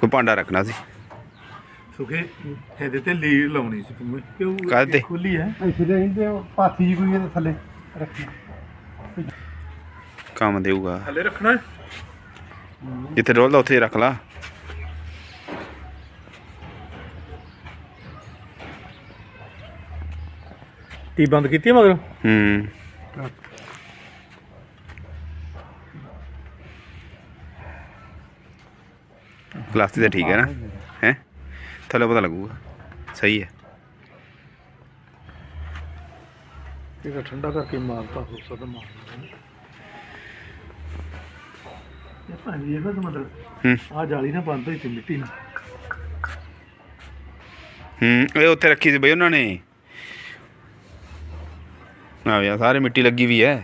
ਕੋਈ ਭਾਂਡਾ ਰੱਖਣਾ ਸੀ। ਸੁਖੇ ਇਹਦੇ ਤੇ ਲੀਡ ਲਾਉਣੀ ਸੀ ਤੂੰ। ਕਿਉਂ ਕਾਹਦੇ ਤੇ? ਖੁੱਲੀ ਹੈ? ਇੱਥੇ ਦੇ ਇਹਦੇ ਉਹ ਪਾਥੀ ਜੀ ਕੋਈ ਇਹਦੇ ਥੱਲੇ ਰੱਖੀ ਕੰਮ ਦੇਊਗਾ। ਥੱਲੇ ਰੱਖਣਾ ਹੈ? ਜਿੱਥੇ ਡੋਲਦਾ ਉੱਥੇ ਹੀ ਰੱਖ ਲਾ। ਟੀ ਬੰਦ ਕੀਤੀ ਹੈ ਮਗਰ? ਹੂੰ। ਪਲਾਸਟਿਕ ਤਾਂ ਠੀਕ ਹੈ ਨਾ? ਹੈ ਥੱਲੇ ਪਤਾ ਲੱਗੂਗਾ। ਸਹੀ ਹੈ। ਇਹ ਠੰਡਾ ਕਰਕੇ ਮਾਰਤਾ ਹੋ ਸਕਦਾ ਮਾਰ ਇਹ ਭਾਜੀ ਇਹਦਾ ਤਾਂ ਮਤਲਬ। ਹੂੰ। ਆ ਜਾਲੀ ਨਾ ਬੰਦ ਹੋਈ ਤੇ ਮਿੱਟੀ ਨਾਲ ਹੂੰ ਇਹ ਉੱਥੇ ਰੱਖੀ ਸੀ ਬਈ ਉਹਨਾਂ ਨੇ। ਆ ਯਾ ਸਾਰੇ ਮਿੱਟੀ ਲੱਗੀ ਵੀ ਹੈ।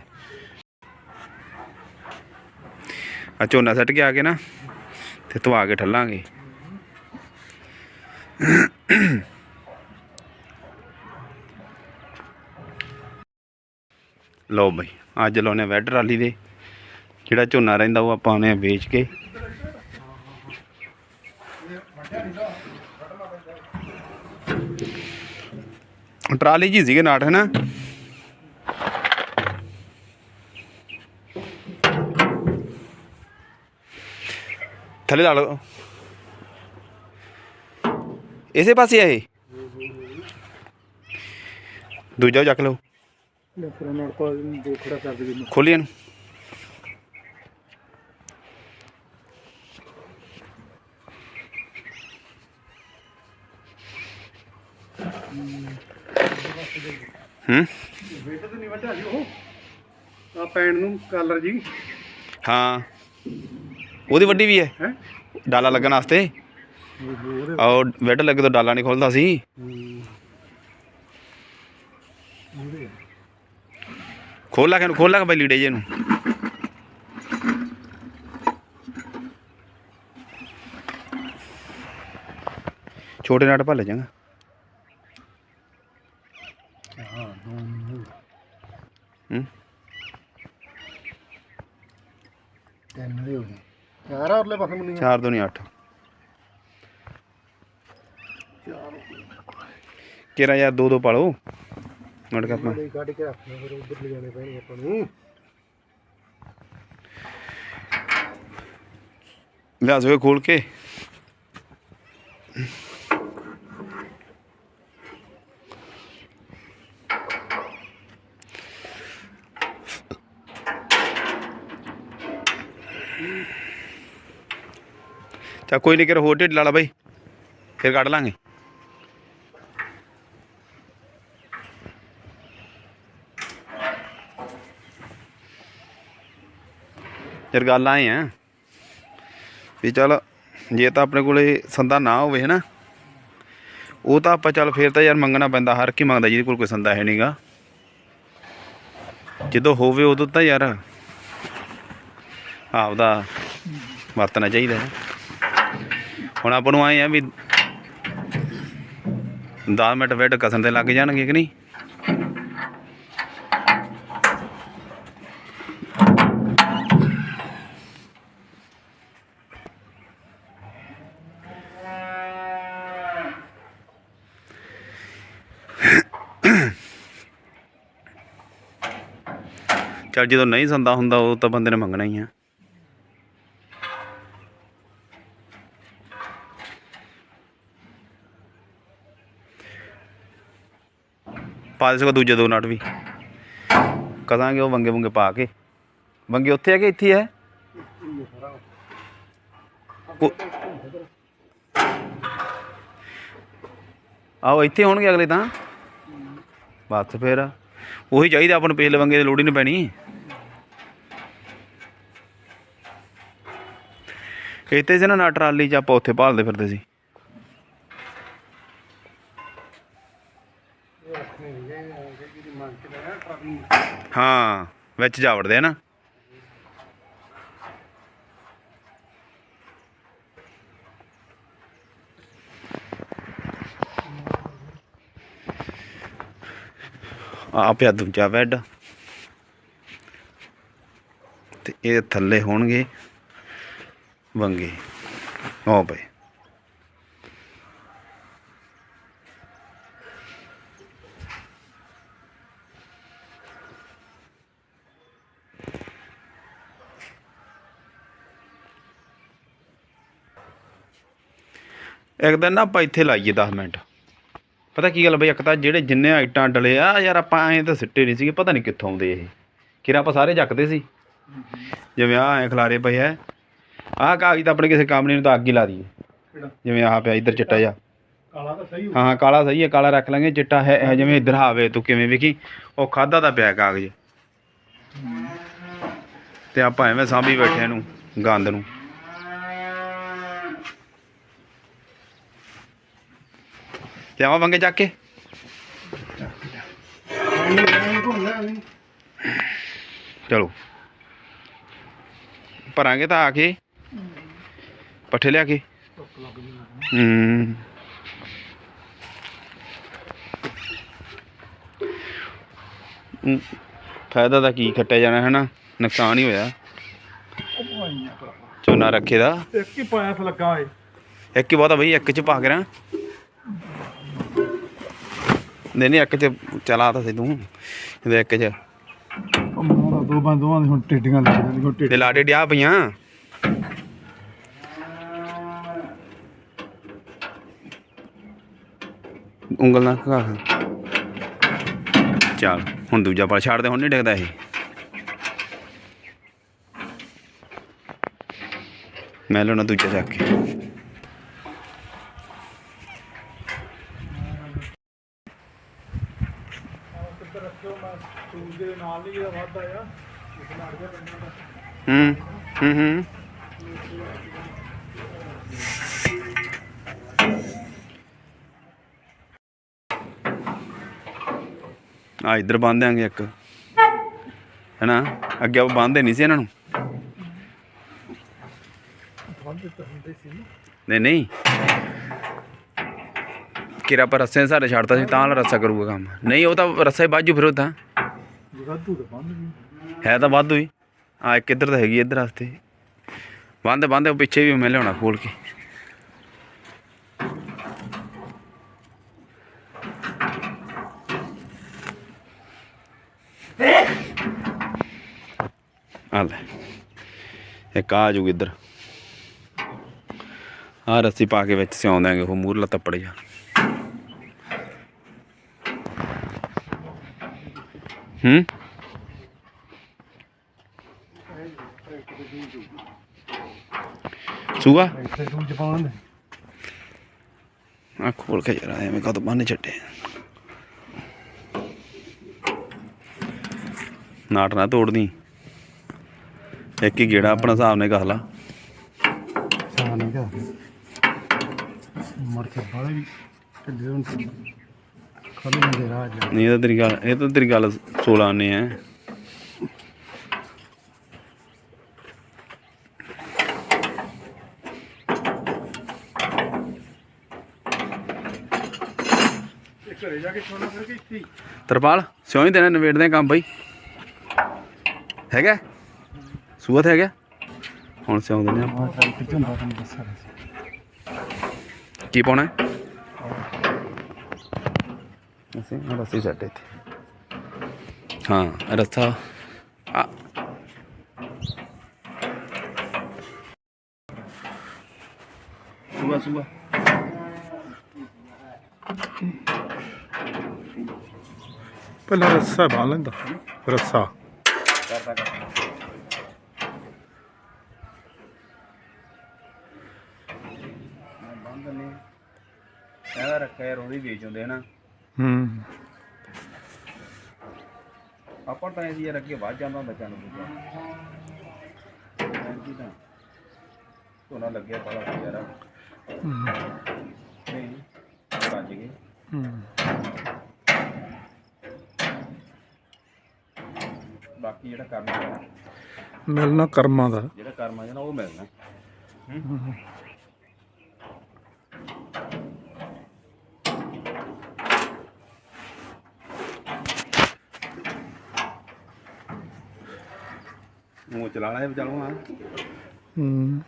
ਆ ਝੋਨਾ ਸੱਟ ਕੇ ਆ ਕੇ ਨਾ। ਤੇ ਧਵਾ ਕੇ ਠੱਲਾਂਗੇ। ਲਓ ਬਈ, ਅੱਜ ਲਾਉਨੇ ਵੈਡ ਟਰਾਲੀ ਦੇ। ਜਿਹੜਾ ਝੋਨਾ ਰਹਿੰਦਾ ਉਹ ਆਪਾਂ ਉਹਨੇ ਵੇਚ ਕੇ। ਟਰਾਲੀ ਜੀ ਸੀਗੇ ਨਾਟ, ਹੈ ਨਾ? ਥੱਲੇ ਲਾ ਲਓ। ਇਸੇ ਪਾਸੇ ਆ ਇਹ। ਦੂਜਾ ਚੱਕ ਲਓ। ਖੋਲੀ ਇਹਨੂੰ। ਹੂੰ? ਵੇਟ ਤੇ ਨਹੀਂ ਵੱਢਿਆ ਜੀ ਉਹ। ਆ ਪੈਣ ਨੂੰ ਕਲਰ ਜੀ। ਹਾਂ। ਉਹਦੀ ਵੱਡੀ ਵੀ ਹੈ। ਹੈ? ਡਾਲਾ ਲੱਗਣ ਵਾਸਤੇ। ਆਹ ਵੈਡ ਲੱਗੇ ਤੋਂ ਡਾਲਾ ਨਹੀਂ ਖੁੱਲਦਾ ਸੀ। ਖੋਲ ਲਾ ਕੇ ਇਹਨੂੰ ਖੋਲ ਲਾ ਕੇ ਬਈ ਲੀੜੇ ਜੇ ਨੂੰ ਛੋਟੇ ਨਾਟ ਭੱਲ ਜਾਗਾ ਹੂੰ। ਤਿੰਨ ਦੇ ਹੋ ਗਏ। ਚਾਰ ਆ ਉਰਲੇ ਪਾਸੇ ਮੁੰਨੀਆਂ ਚਾਰ ਤੋਂ ਨਹੀਂ ਅੱਠ ਕਿਹੜਾ ਯਾਰ ਦੋ ਦੋ ਪਾਲੋ ਮੜ ਕੇ ਆਪਾਂ ਬੜੀ ਕੱਢ ਕੇ ਰੱਖਣਾ ਫਿਰ ਉਧਰ ਲੈ ਜਾਣੇ ਪੈਣਗੇ ਆਪਾਂ ਨੂੰ ਲਿਆ ਸੋ ਖੋਲ ਕੇ ਚਾ ਕੋਈ ਨਹੀਂ ਕਰ ਹੋਰ ਢਿੱਡ ਲਾ ਲਾ ਬਾਈ, ਫਿਰ ਕੱਢ ਲਾਂਗੇ। ਯਾਰ ਗੱਲ ਆਏ ਆ ਵੀ ਚੱਲ ਜੇ ਤਾਂ ਆਪਣੇ ਕੋਲੇ ਸੰਦਾ ਨਾ ਹੋਵੇ ਨਾ ਉਹ ਤਾਂ ਆਪਾਂ ਚੱਲ ਫੇਰ ਤਾਂ ਯਾਰ ਮੰਗਣਾ ਪੈਂਦਾ, ਹਰ ਕੀ ਮੰਗਦਾ, ਜਿਹਦੇ ਕੋਲ ਕੋਈ ਸੰਦਾ ਹੈ ਨਹੀਂਗਾ ਜਦੋਂ ਹੋਵੇ ਉਦੋਂ ਤਾਂ ਯਾਰ ਆਪਦਾ ਵਰਤਣਾ ਚਾਹੀਦਾ ਹੈ। ਹੁਣ ਆਪਾਂ ਨੂੰ ਆਏ ਆ ਵੀ 10 ਮਿੰਟ ਵੇਟ ਕਸਣ ਤੇ ਲੱਗ ਜਾਣਗੇ ਕਿ ਨਹੀਂ? ਚੱਲ ਜਦੋਂ ਨਹੀਂ ਸੰਦਾ ਹੁੰਦਾ ਉਹ ਤਾਂ ਬੰਦੇ ਨੇ ਮੰਗਣਾ ਹੀ ਆ। ਪਾ ਦੇ ਸਕੋ ਦੂਜੇ ਦੋ ਨਟ ਵੀ। ਕਦਾਂਗੇ ਉਹ ਵੰਗੇ ਵੰਗੇ ਪਾ ਕੇ। ਵੰਗੇ ਉੱਥੇ ਆ ਕਿ ਇੱਥੇ ਹੈ ਉਹ- ਇੱਥੇ ਹੋਣਗੇ ਅਗਲੇ ਤਾਂ। ਬਸ ਫੇਰ। ਉਹੀ ਚਾਹੀਦਾ ਆਪਾਂ ਨੂੰ ਪਿਛਲੇ ਵੰਗੇ ਦੀ ਲੋੜ ਹੀ ਨਹੀਂ ਪੈਣੀ। ਇੱਥੇ ਸੀ ਨਾ ਟਰਾਲੀ ਚ ਆਪਾਂ ਉੱਥੇ ਭਾਲਦੇ ਫਿਰਦੇ ਸੀ। ਹਾਂ, ਵਿੱਚ ਜਾ ਵੜਦੇ ਨਾ। ਆ ਪਿਆ ਦੂਜਾ ਬੈੱਡ। ਤੇ ਇਹ ਥੱਲੇ ਹੋਣਗੇ, ਵੰਗੇ। ਆਓ ਭਾਈ ਇੱਕ ਦਿਨ ਨਾ ਆਪਾਂ ਇੱਥੇ ਲਾਈਏ 10 ਮਿੰਟ। ਪਤਾ ਕੀ ਗੱਲ ਬਈ ਇੱਕ ਤਾਂ ਜਿਹੜੇ ਜਿੰਨੇ ਆਈਟਾਂ ਡਲੇ ਆ ਯਾਰ ਆਪਾਂ ਐਂ ਤਾਂ ਸਿੱਟੇ ਨਹੀਂ ਸੀਗੇ ਪਤਾ ਨਹੀਂ ਕਿੱਥੋਂ ਆਉਂਦੇ ਇਹ। ਕਿਰਾ ਆਪਾਂ ਸਾਰੇ ਚੱਕਦੇ ਸੀ। ਜਿਵੇਂ ਆ ਐ ਖਲਾਰੇ ਪਏ ਐ ਆਹ ਕਾਗਜ਼ ਤਾਂ ਆਪਣੇ ਕਿਸੇ ਕੰਪਨੀ ਨੂੰ ਤਾਂ ਅੱਗ ਹੀ ਲਾ ਦਈਏ। ਜਿਵੇਂ ਆਹ ਪਿਆ ਇੱਧਰ ਚਿੱਟਾ ਜਿਹਾ। ਕਾਲਾ ਤਾਂ ਸਹੀ ਹੋ ਕਾਲਾ ਸਹੀ ਹੈ ਕਾਲਾ ਰੱਖ ਲਾਂਗੇ ਚਿੱਟਾ ਹੈ ਜਿਵੇਂ ਇੱਧਰ ਹਾਵੇ ਤੂੰ ਕਿਵੇਂ ਵੇਖੀ ਉਹ ਖਾਦਾ ਦਾ ਪਿਆ ਕਾਗਜ਼। ਤੇ ਆਪਾਂ ਐਵੇਂ ਸਾਂਭੀ ਬੈਠੇ ਨੂੰ ਗੰਦ ਨੂੰ। ਤੇ ਆਵਾਂ ਵੰਗੇ ਚੱਕ ਕੇ। ਚਲੋ। ਭਰਾਂਗੇ ਤਾਂ ਆ ਕੇ। ਪੱਠੇ ਲਿਆ ਕੇ। ਹੂੰ। ਫਾਇਦਾ ਤਾਂ ਕੀ ਖੱਟਿਆ ਜਾਣਾ ਹੈ ਨਾ ਨੁਕਸਾਨ ਹੀ ਹੋਇਆ। ਝੋਨਾ ਰੱਖੇ ਦਾ। ਇੱਕ ਹੀ ਪਾਇਆ ਲੱਗਾ ਏ। ਇੱਕ ਹੀ ਬਹੁਤਾ ਬਈ ਇੱਕ ਚ ਪਾ ਕੇ ਰਾਂ ਨਹੀਂ ਨਹੀਂ ਇੱਕ ਚ ਚਲਾ ਤਾਂ ਸੀ ਤੂੰ। ਇਹਦੇ ਇੱਕ ਚ। ਉਹ ਦੋ ਬੰਦੋਆਂ ਦੀ ਹੁਣ ਟੇਡੀਆਂ ਲੱਗ ਜਾਂਦੀਆਂ ਹੁਣ ਤੇ ਲਾਡੇ ਡਿਆ ਪਈਆਂ। ਉਂਗਲ ਨਾਲ ਘਾ ਚੱਲ ਹੁਣ ਦੂਜਾ ਪਲ ਛੱਡ ਦੇ ਹੁਣ ਨਹੀਂ ਡਿੱਗਦਾ ਇਹ। ਮੈਂ ਲੈਣਾ ਦੂਜਾ ਚੱਕ ਕੇ ਸੂਜ ਦੇ ਨਾਲ ਹੀ, ਹੂੰ ਹੂੰ। ਹੂੰ ਆ ਇੱਧਰ ਬੰਨ ਦਿਆਂਗੇ ਇੱਕ। ਹੈਨਾ? ਅੱਗੇ ਆਪਾਂ ਬੰਨਦੇ ਨਹੀਂ ਸੀ ਇਹਨਾਂ ਨੂੰ। ਨਹੀਂ ਨਹੀਂ। ਕਿਰਾ ਪਰ ਰੱਸੇ ਸਾਡੇ ਛੱਡਤਾ ਸੀ ਤਾਂ ਵਾਲਾ ਰੱਸਾ ਕਰੂਗਾ ਕੰਮ। ਨਹੀਂ, ਉਹ ਤਾਂ ਰੱਸਾ ਹੀ ਬਾਜੂ ਫਿਰ ਉਹ ਤਾਂ। ਜਗਾਦੂ ਤਾਂ ਬੰਦ ਵੀ। ਹੈ ਤਾਂ ਵਾਧੂ ਹੀ। ਆ ਇੱਕ ਇੱਧਰ ਤਾਂ ਹੈਗੀ ਇੱਧਰ ਵਾਸਤੇ। ਬੰਦ ਬੰਦ ਪਿੱਛੇ ਵੀ ਮੈਂ ਲਿਆਉਣਾ ਖੋਲ ਕੇ। ਆ ਲੈ, ਇੱਕ ਆ ਜੂਗੀ ਇੱਧਰ। ਆ ਰੱਸੀ ਪਾ ਕੇ ਵਿੱਚ ਸਿਉਂ ਉਹ ਮੂਰਲਾ ਤੱਪੜ ਜਾ ਹੂੰ। ਸੂਗਾ ਇੱਥੇ ਸੂਜ ਪਾਉਣ ਆ ਖੋਲ ਕੇ ਜਰਾ ਐਵੇਂ ਕਦੋਂ ਬੰਨ ਛੱਡੇ। ਨਾਟ ਨਾ ਤੋੜਦੀ। ਇੱਕ ਹੀ ਗੇੜਾ ਆਪਣਾ ਹਿਸਾਬ ਨਾਲ ਕਹ ਲਾ। ਸਾਹ ਨਹੀਂ ਮਰ ਕੇ ਬਾਲੇ ਵੀ ਢਿੱਲੇ ਹੁਣ ਨਹੀਂ ਇਹ ਤਾਂ ਤੇਰੀ ਗੱਲ ਇਹ ਤਾਂ ਤੇਰੀ ਗੱਲ 16 ਆਨੇ ਆ? ਤਰਪਾਲ ਸਿਉਂ ਹੀ ਦੇਣਾ ਨਵੇੜਦੇ ਕੰਮ ਬਈ। ਹੈਗਾ? ਸੂਤ ਹੈਗਾ? ਹੁਣ ਸਿਉਂ ਦਿੰਦੇ ਆ ਕੀ ਪਾਉਣਾ ਹੈ? ਅਸੀਂ ਰੱਸੀ ਸੱਟ ਇੱਥੇ ਹਾਂ ਰੱਸਾ ਸੁਬਾ ਸੁਬਾ। ਪਹਿਲਾਂ ਰੱਸਾ ਬਾਲ ਲੈਂਦਾ। ਰੱਸਾ। ਬੰਦ ਨੇ ਇਹਦਾ ਰੱਖਿਆ ਉਹਦੀ ਵੇਚ ਹੁੰਦੇ ਨਾ। ਹੂੰ। ਆਪਾਂ ਤਾਂ ਇਹ ਯਾਰ ਅੱਗੇ ਵੱਧ ਜਾਂਦਾ ਬੱਚਾ ਨੂੰ। ਦੂਜਾ ਐਂਕੀ ਤਾਂ। ਧੋਣਾ ਲੱਗਿਆ ਬੜਾ ਯਾਰ ਨਹੀਂ ਭੱਜ ਗਏ। ਹੂੰ। ਬਾਕੀ ਜਿਹੜਾ ਕਰਨਾ ਹੈ, ਮਿਲਣਾ ਕਰਮਾਂ ਦਾ। ਜਿਹੜਾ ਕਰਮਾ ਜਨਾ ਉਹ ਮਿਲਣਾ। ਮੂੰਹ ਚਲਾ ਲਿਆ ਚਲੋ ਹਾਂ ਹੂੰ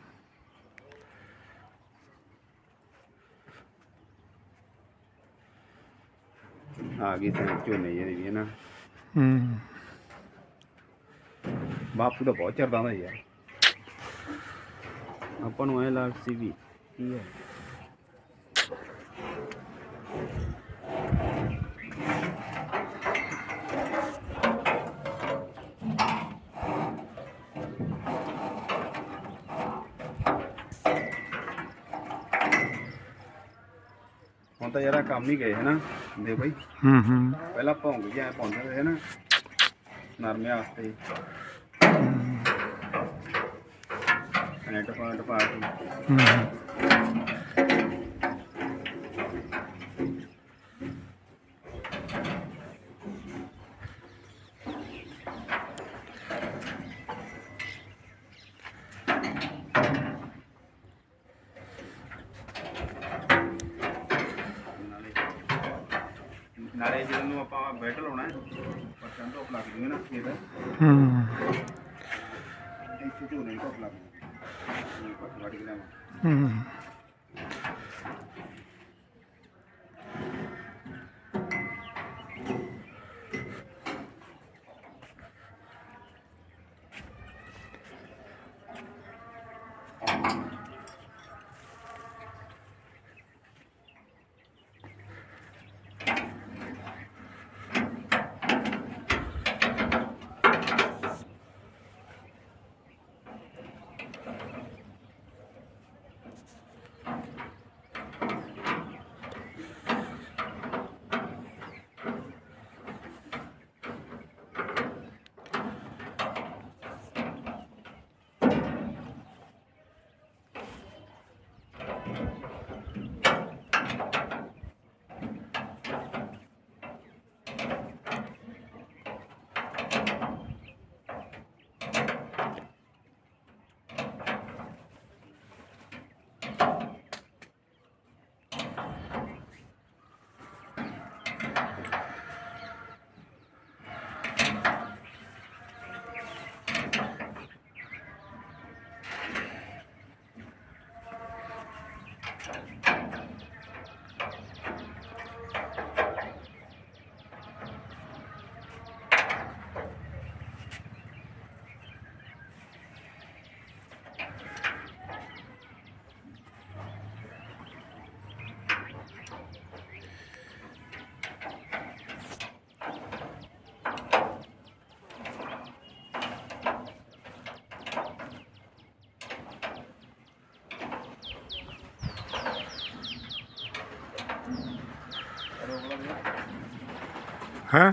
ਆ ਗਈ ਤੇ ਝੋਨੇ ਜਿਹੜੀ ਵੀ ਹੈ ਨਾ। ਹੂੰ ਬਾਪੂ ਦਾ ਬਹੁਤ ਚਰਦਾ ਹੁੰਦਾ ਯਾਰ। ਆਪਾਂ ਨੂੰ ਐ ਲੱਗ ਸੀ ਵੀ ਕੀ ਹੈ। ਯਾਰਾ ਕੰਮ ਹੀ ਗਏ ਹੈ ਨਾ ਦੇ ਬਾਈ। ਹੂੰ ਹੂੰ। ਪਹਿਲਾਂ ਭੌਂਗ ਜਿਹਾ ਪਾਉਂਦੇ ਰਹੇ ਨਾ ਨਰਮੇ ਵਾਸਤੇ। ਐਂਟ ਪਾਂਟ ਪਾ ਕੇ। ਹੂੰ ਨਾਲੇ ਨਾਲੇ ਜਿਹਨੂੰ ਆਪਾਂ ਬੈਠ ਲਾਉਣਾ ਹੈ। ਪਰ ਚੰਦੋ ਆਪਣਾ ਲੱਗ ਜੂਗੇ ਨਾ ਫੇਰ ਹੂੰ। ਇੱਥੇ ਝੋਨੇ ਤੋਂ ਲੱਗ ਜੂਗੇ। ਹੂੰ। ਹੈ